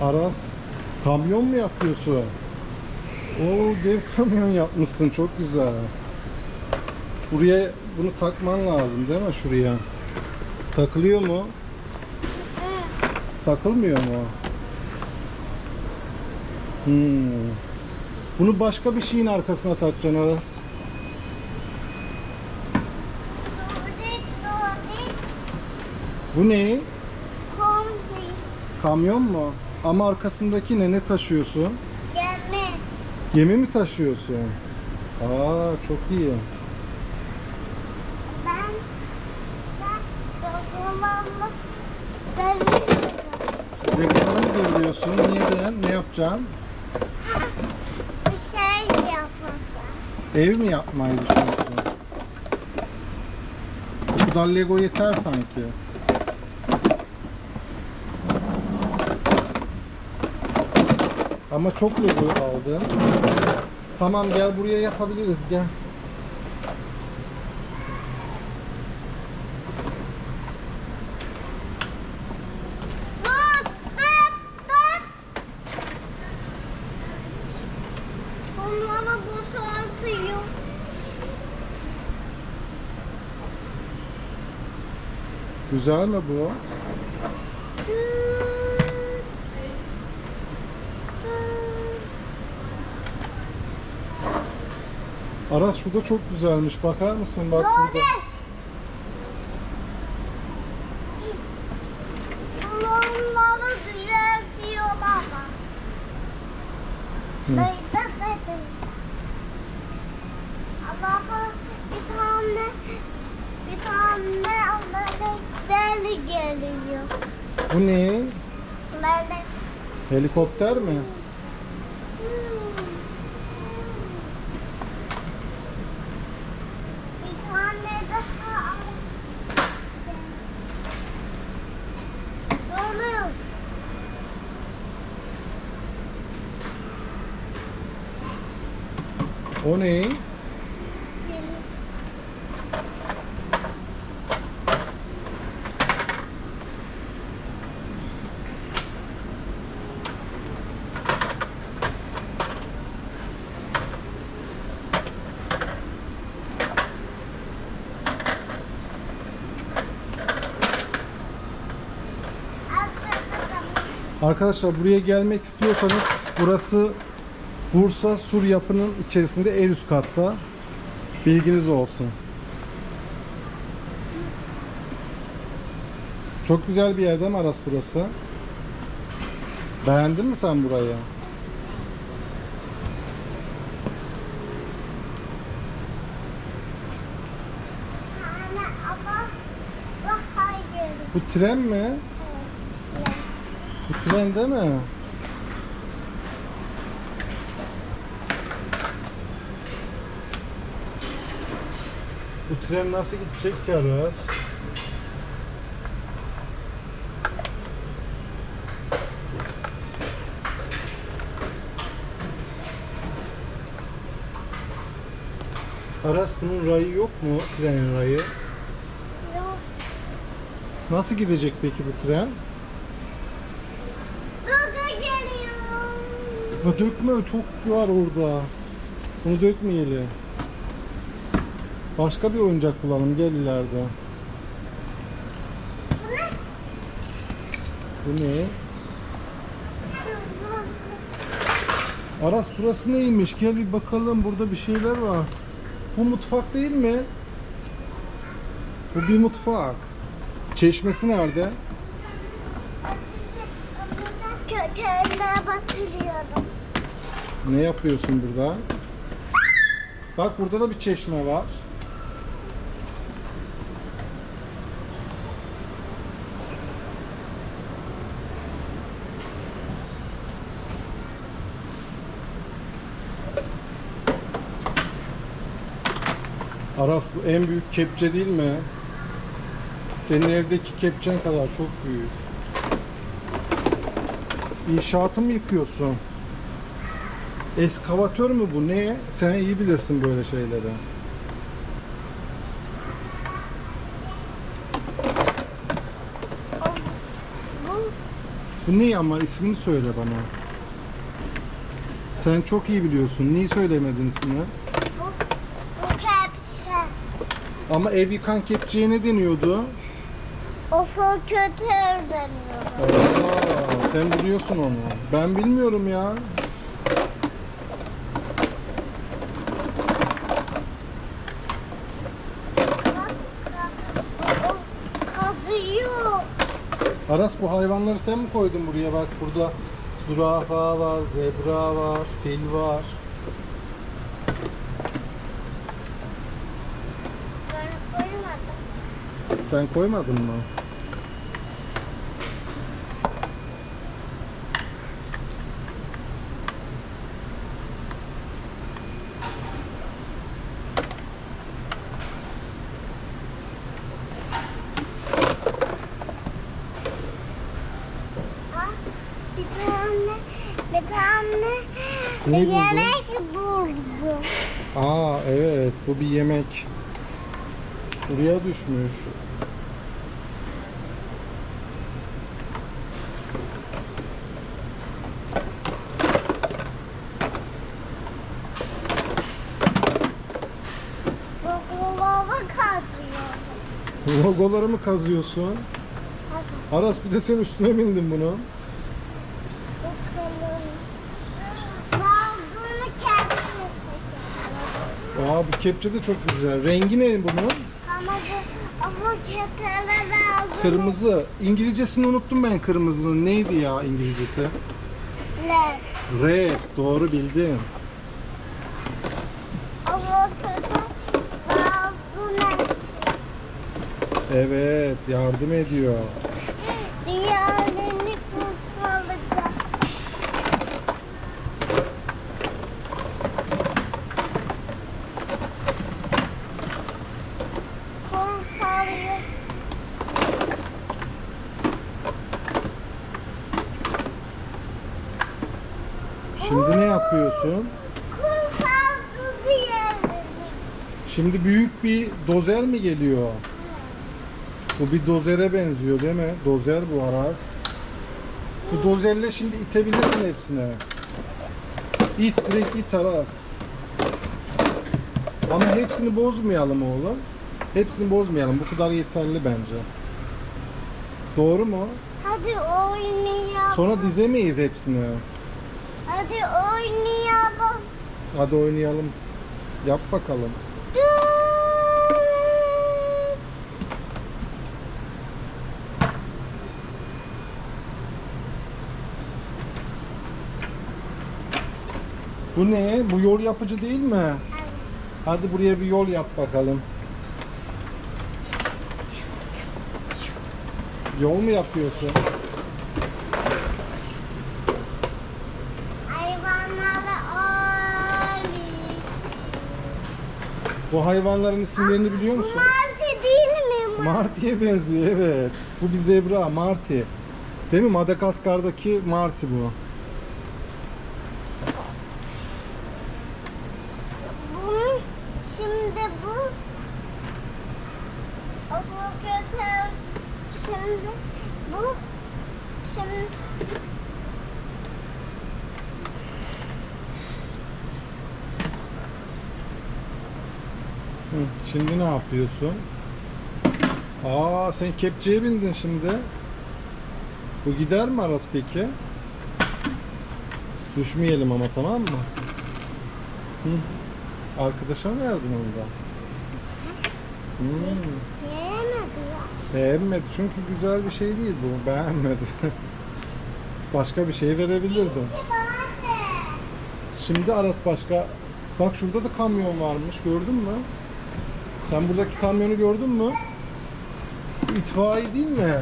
Aras kamyon mu yapıyorsun? Oo dev kamyon yapmışsın çok güzel. Buraya bunu takman lazım değil mi şuraya? Takılıyor mu? Takılmıyor mu? Hmm. Bunu başka bir şeyin arkasına takacaksın Aras. Bu ne? kombi Kamyon mu? Ama arkasındaki ne? Ne taşıyorsun? gemi. Gemi mi taşıyorsun? Aa çok iyi. Ben ben. Reklamı mı deviriyorsun? Neden? Ne yapacaksın? Bir şey yapacağız. Ev mi yapmayı düşünüyorsun? Bu kadar Lego yeter sanki. Ama çok Lego aldın. Tamam gel buraya yapabiliriz gel. Güzel mi bu? Aras şu da çok güzelmiş. Bakar mısın? Bak burada. Onları düzeltiyor baba. Hı. Baba bir tane bir tane deli geliyor. Bu ne? Melek. Helikopter mi? Bir tane daha. Ne oluyor? O ne? Arkadaşlar buraya gelmek istiyorsanız burası Bursa Sur Yapı'nın içerisinde en üst katta. Bilginiz olsun. Çok güzel bir yer değil mi Aras burası? Beğendin mi sen burayı? Bu tren mi? Evet. Bu tren değil mi? Bu tren nasıl gidecek ki Aras? Aras bunun rayı yok mu? Trenin rayı. Yok. Nasıl gidecek peki bu tren? Gaga geliyor. Ya dökme çok var orada. Bunu dökmeyelim. Başka bir oyuncak bulalım gel ileride. Bu ne? Aras burası neymiş? Gel bir bakalım burada bir şeyler var. Bu mutfak değil mi? Bu bir mutfak. Çeşmesi nerede? Batırıyorum. Ne yapıyorsun burada? Bak burada da bir çeşme var. Aras bu en büyük kepçe değil mi? Senin evdeki kepçen kadar çok büyük. İnşaatı mı yıkıyorsun? Eskavatör mü bu? Ne? Sen iyi bilirsin böyle şeyleri. Bu ne ama ismini söyle bana. Sen çok iyi biliyorsun. Niye söylemedin ismini? Bu, bu kepçe. Ama ev yıkan kepçeye ne deniyordu? O kötü deniyor. Aa, sen biliyorsun onu. Ben bilmiyorum ya. Kazıyor. Aras bu hayvanları sen mi koydun buraya? Bak burada zürafa var, zebra var, fil var. Ben koymadım. Sen koymadın mı? Bir tane, bir tane Ne yemek buldum. Aa evet bu bir yemek. Buraya düşmüş. Baklava kazıyor. Logoları mı kazıyorsun? Aras bir de sen üstüne bindin bunu. Bakalım. Kepçesi. Aa bu kepçe de çok güzel. Rengi ne bunun? Ama bu. Kırmızı. İngilizcesini unuttum ben kırmızının. Neydi ya İngilizcesi? Led. Red. Doğru bildin. Ama kötü lavduğunu. Evet yardım ediyor. Diğerlerini kurtaracak. Kurtarıyor. Şimdi ne yapıyorsun? Şimdi büyük bir dozer mi geliyor? Bu bir dozere benziyor değil mi? Dozer bu Aras. Bu dozerle şimdi itebilirsin hepsine. İt direkt it Aras. Ama hepsini bozmayalım oğlum. Hepsini bozmayalım. Bu kadar yeterli bence. Doğru mu? Hadi oynayalım. Sonra dizemeyiz hepsini. Hadi oynayalım. Hadi oynayalım. Yap bakalım. Bu ne? Bu yol yapıcı değil mi? Hadi buraya bir yol yap bakalım. Yol mu yapıyorsun? Bu hayvanların isimlerini biliyor musun? Martı değil mi? Martı'ya benziyor evet. Bu bir zebra, Marti. Değil mi? Madagaskar'daki Marti bu. Bunun şimdi bu bu kötü şimdi bu şimdi Hı, Yapıyorsun? Aa sen kepçeye bindin şimdi. Bu gider mi Aras peki? Düşmeyelim ama tamam mı? Hı. Arkadaşa mı verdin onu da? Hmm. ya. Beğenmedi çünkü güzel bir şey değil bu. Beğenmedi. Başka bir şey verebilirdim. Şimdi Aras başka... Bak şurada da kamyon varmış gördün mü? Sen buradaki kamyonu gördün mü? Bu itfaiye değil mi?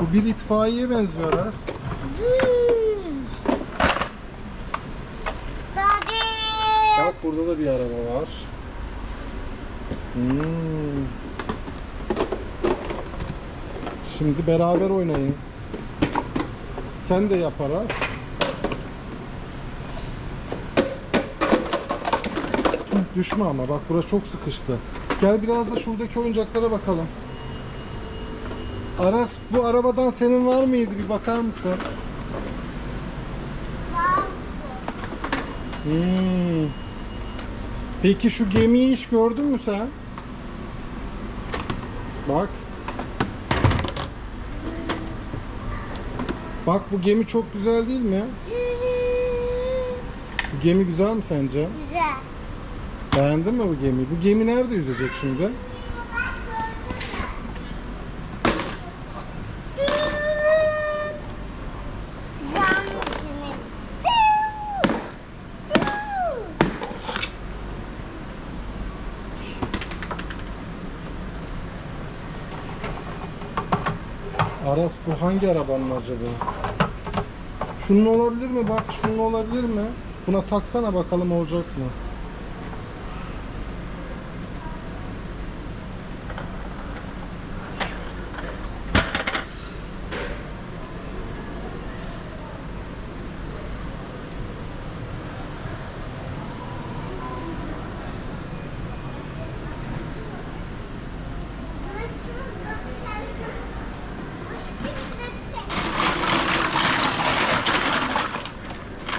Bu bir itfaiyeye benziyor Aras. Bak burada da bir araba var. Hmm. Şimdi beraber oynayın. Sen de yap Aras. Düşme ama bak burası çok sıkıştı. Gel biraz da şuradaki oyuncaklara bakalım. Aras bu arabadan senin var mıydı? Bir bakar mısın? Vardı. Hmm. Peki şu gemiyi hiç gördün mü sen? Bak. Bak bu gemi çok güzel değil mi? Bu gemi güzel mi sence? Güzel. Beğendin mi bu gemiyi? Bu gemi nerede yüzecek şimdi? Aras bu hangi arabanın acaba? Şunun olabilir mi? Bak şunun olabilir mi? Buna taksana bakalım olacak mı?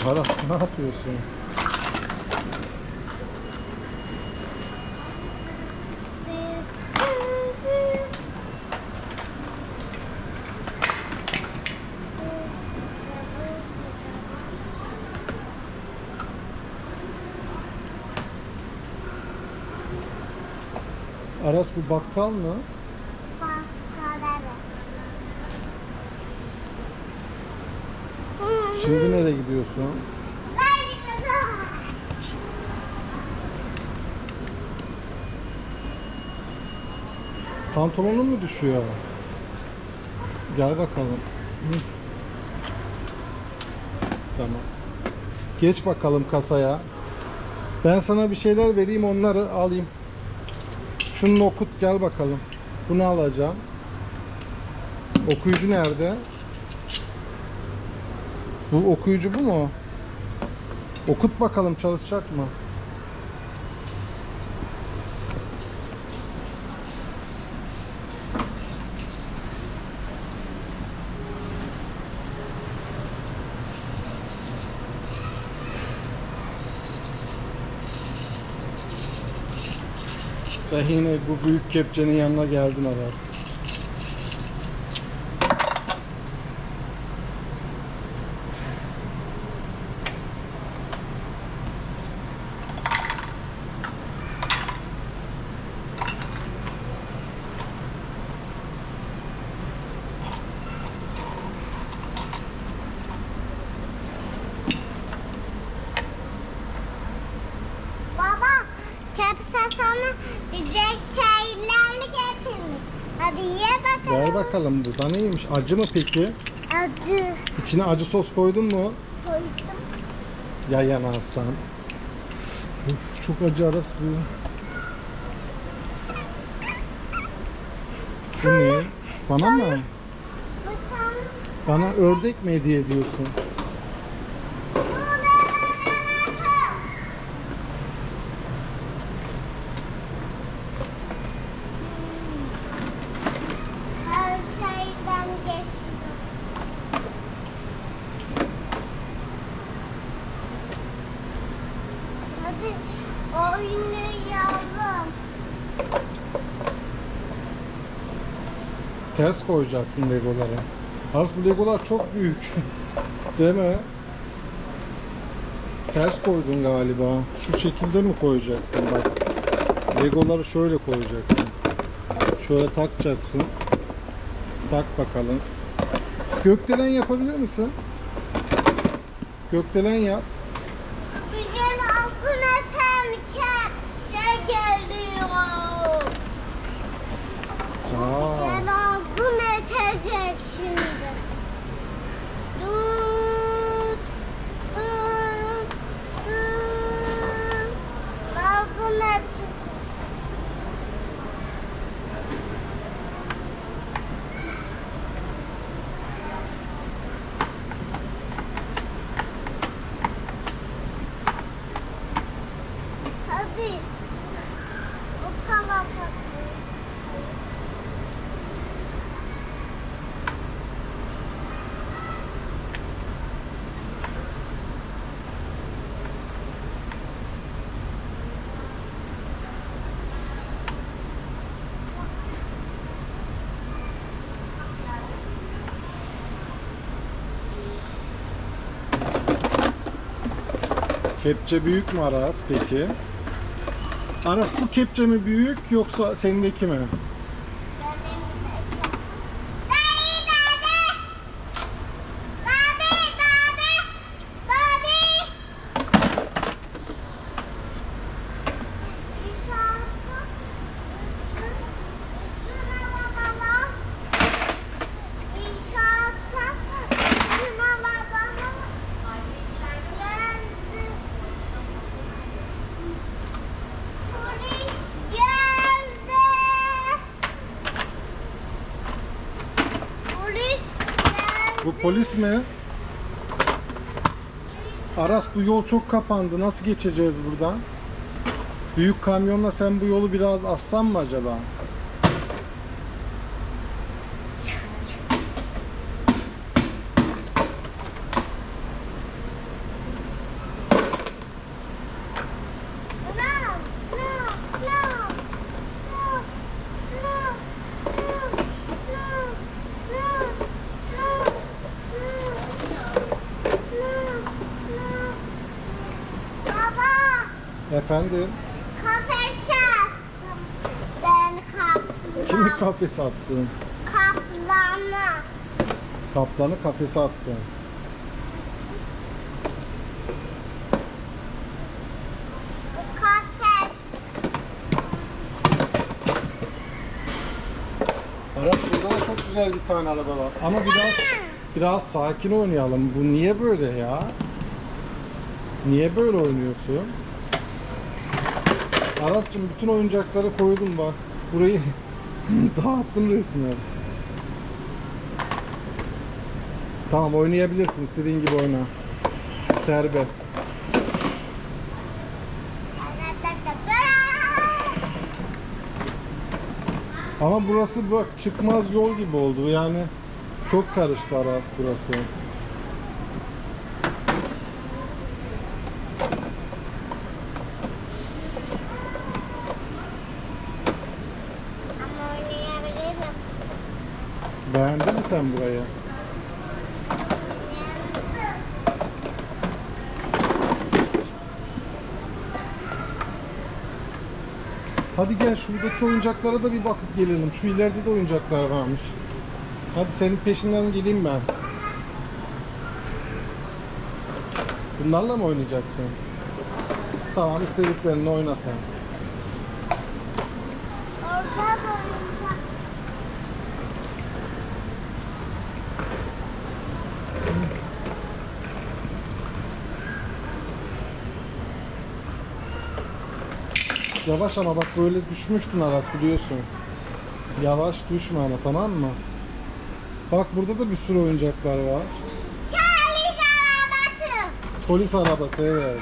Aras ne yapıyorsun? Aras bu bakkal mı? Şimdi nereye gidiyorsun? Pantolonun mu düşüyor? Gel bakalım. Hı. Tamam. Geç bakalım kasaya. Ben sana bir şeyler vereyim onları alayım. Şunu okut gel bakalım. Bunu alacağım. Okuyucu nerede? Bu okuyucu bu mu? Okut bakalım çalışacak mı? Sen yine bu büyük kepçenin yanına geldin Aras. Baba, kepse sana yiyecek şeyler getirmiş. Hadi ye bakalım. Ver bakalım bu da neymiş? Acı mı peki? Acı İçine acı sos koydun mu? koydum. Ya yanarsan. Uf çok acı Aras bu. Bu ne? Bana mı? Bana ördek mi hediye ediyorsun? her şeyden geçti. Hadi oynayalım. Ters koyacaksın legoları. Aras bu legolar çok büyük. Değil mi? Ters koydun galiba. Şu şekilde mi koyacaksın bak. Legoları şöyle koyacaksın. Şöyle takacaksın. Tak bakalım. Gökdelen yapabilir misin? Gökdelen yap. Bizim aklına tehlike geliyor. Aa, she Kepçe büyük mü Aras peki? Aras bu kepçe mi büyük yoksa senindeki mi? Polis mi? Aras bu yol çok kapandı. Nasıl geçeceğiz buradan? Büyük kamyonla sen bu yolu biraz assan mı acaba? Efendim? kafese attım. Ben Kimi kaplan. kafese attın? Kaplanı. Kaplanı kafese attın. Kafes. Aras burada da çok güzel bir tane araba var. Ama biraz biraz sakin oynayalım. Bu niye böyle ya? Niye böyle oynuyorsun? Aras'cığım bütün oyuncakları koydum bak. Burayı dağıttın resmen. Tamam oynayabilirsin. istediğin gibi oyna. Serbest. Ama burası bak çıkmaz yol gibi oldu. Yani çok karıştı Aras burası. Beğendin mi sen burayı? Hadi gel şuradaki oyuncaklara da bir bakıp gelelim. Şu ileride de oyuncaklar varmış. Hadi senin peşinden geleyim ben. Bunlarla mı oynayacaksın? Tamam istediklerini oyna sen. Orada da oynayacağım. Yavaş ama bak böyle düşmüştün Aras biliyorsun. Yavaş düşme ama tamam mı? Bak burada da bir sürü oyuncaklar var. Charlie arabası. Polis arabası evet.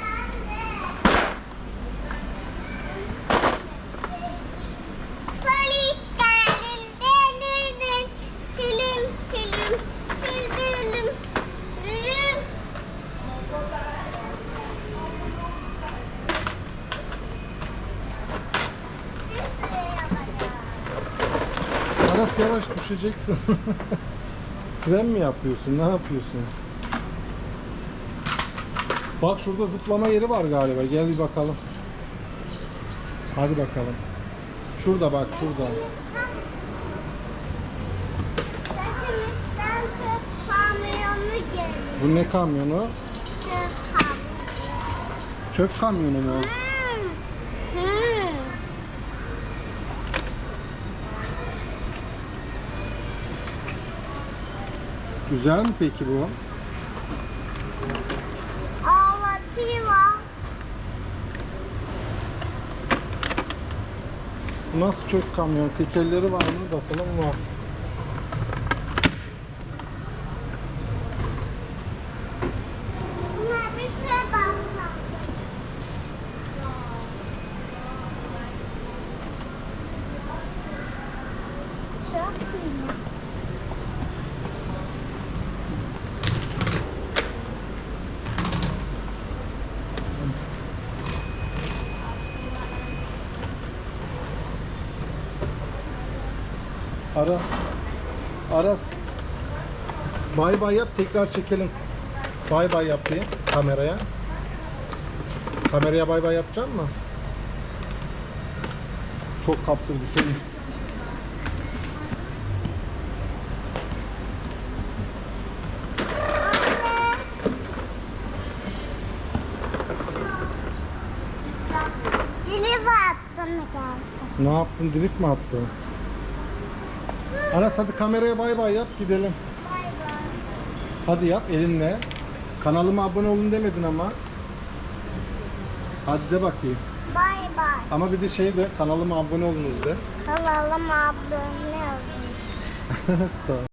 Düşeceksin. Tren mi yapıyorsun? Ne yapıyorsun? Bak şurada zıplama yeri var galiba. Gel bir bakalım. Hadi bakalım. Şurada bak şurada. Bu ne kamyonu? Çöp kamyonu. Çöp kamyonu mu? Hmm. Hmm. Güzel mi peki bu? Ağlatıyor. Bu nasıl çöp kamyon? Tekerleri var mı? Bakalım var. Buna bir şey bakalım. Çok iyi. Aras. Aras. Bay bay yap tekrar çekelim. Bay bay yap diye kameraya. Kameraya bay bay yapacak mı? Çok kaptırdı geldi. Ne yaptın? Drift mi attın? Aras hadi kameraya bay bay yap gidelim. Bay bay. Hadi yap elinle. Kanalıma abone olun demedin ama. Hadi de bakayım. Bay bay. Ama bir de şey de kanalıma abone olunuz de. Kanalıma abone olun. Tamam.